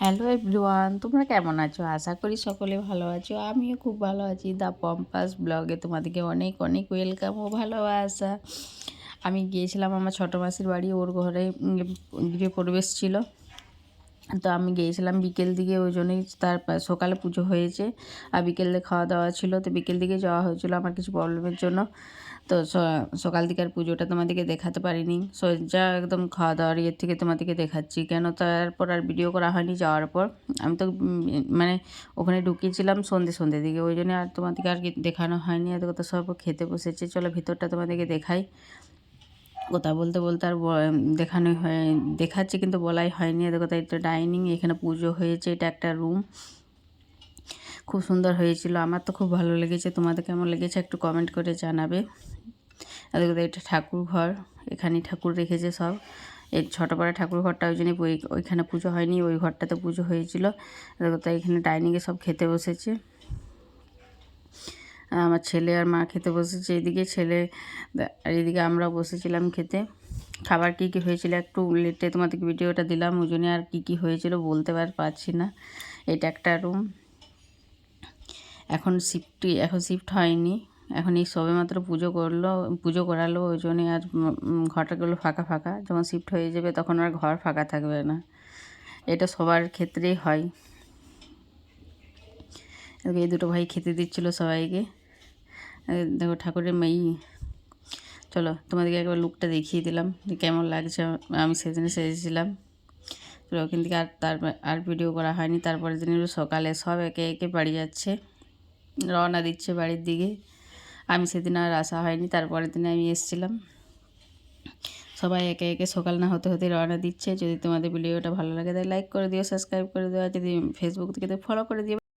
Hello everyone তোমরা কেমন আছো? আশা করি সকলে ভালো আছো। আমিও খুব ভালো আছি। দ্য পম্পাস ব্লগে তোমাদেরকে অনেক অনেক ওয়েলকাম ও ভালোবাসা। আমি গিয়েছিলাম আমার ছোটো মাসির বাড়ি, ওর ঘরে গৃহপ্রবেশ গৃহ পরিবেশ ছিল। তো আমি গিয়েছিলাম বিকেল দিকে, ওই জন্যই তার সকালে পুজো হয়েছে। আর বিকেলে খাওয়া দাওয়া ছিল, তো বিকেল দিকে যাওয়া হয়েছিল আমার কিছু প্রবলেমের জন্য। তো সকাল আর পুজোটা তোমাদেরকে দেখাতে পারিনি। সো, যা একদম খাওয়া দাওয়ার ইয়ের থেকে তোমাদেরকে দেখাচ্ছি। কেন তারপর আর ভিডিও করা হয়নি যাওয়ার পর। আমি তো মানে ওখানে ঢুকিয়েছিলাম সন্ধে সন্ধে দিকে, ওই জন্য আর তোমাদেরকে আর দেখানো হয়নি। আর তো সব খেতে বসেছে। চলো ভিতরটা তোমাদেরকে দেখাই। কথা বলতে বলতে আর দেখানোই হয়, দেখাচ্ছি কিন্তু বলাই হয়নি। এদের কথা এটা ডাইনিং এখানে পুজো হয়েছে, এটা একটা রুম খুব সুন্দর হয়েছিল। আমার তো খুব ভালো লেগেছে। তোমাদের কেমন লেগেছে একটু কমেন্ট করে জানাবে। এদের কথা এটা ঠাকুর ঘর। এখানে ঠাকুর রেখেছে সব। এই ছোটো পাড়া ঠাকুর ঘরটা ওই জন্যই ওই- ওইখানে পুজো হয়নি, ওই ঘরটাতে পুজো হয়েছিল। এদের কথা এখানে ডাইনিংয়ে সব খেতে বসেছে। আমার ছেলে আর মা খেতে বসেছে এদিকে, ছেলে আর এদিকে আমরা বসেছিলাম খেতে। খাবার কী কী হয়েছিল একটু লেটে তোমাদেরকে ভিডিওটা দিলাম, ওই জন্য আর কী কী হয়েছিল বলতে পার পারছি না। এটা একটা রুম এখন শিফটই এখন শিফট হয়নি। এখন এই সবে মাত্র পুজো করল, পুজো করালো, ওই জন্যই আর ঘরটাগুলো ফাঁকা ফাঁকা। যখন শিফট হয়ে যাবে তখন আর ঘর ফাঁকা থাকবে না। এটা সবার ক্ষেত্রেই হয়। এই দুটো ভাই খেতে দিচ্ছিল সবাইকে। দেখো ঠাকুরের মেয়ে চলো তোমাদেরকে একবার লুকটা দেখিয়ে দিলাম কেমন লাগছে। আমি সেদিনে সেজেছিলাম। চলো ওখান থেকে আর তার আর ভিডিও করা হয়নি। তারপরের দিন সকালে সব একে একে বাড়ি যাচ্ছে, রওনা দিচ্ছে বাড়ির দিকে। আমি সেদিন আর আসা হয়নি, তারপরের দিনে আমি এসেছিলাম। সবাই একে একে সকাল না হতে হতে রওনা দিচ্ছে। যদি তোমাদের ভিডিওটা ভালো লাগে তাহলে লাইক করে দিও সাবস্ক্রাইব করে দিও। যদি ফেসবুক থেকে ফলো করে দিও।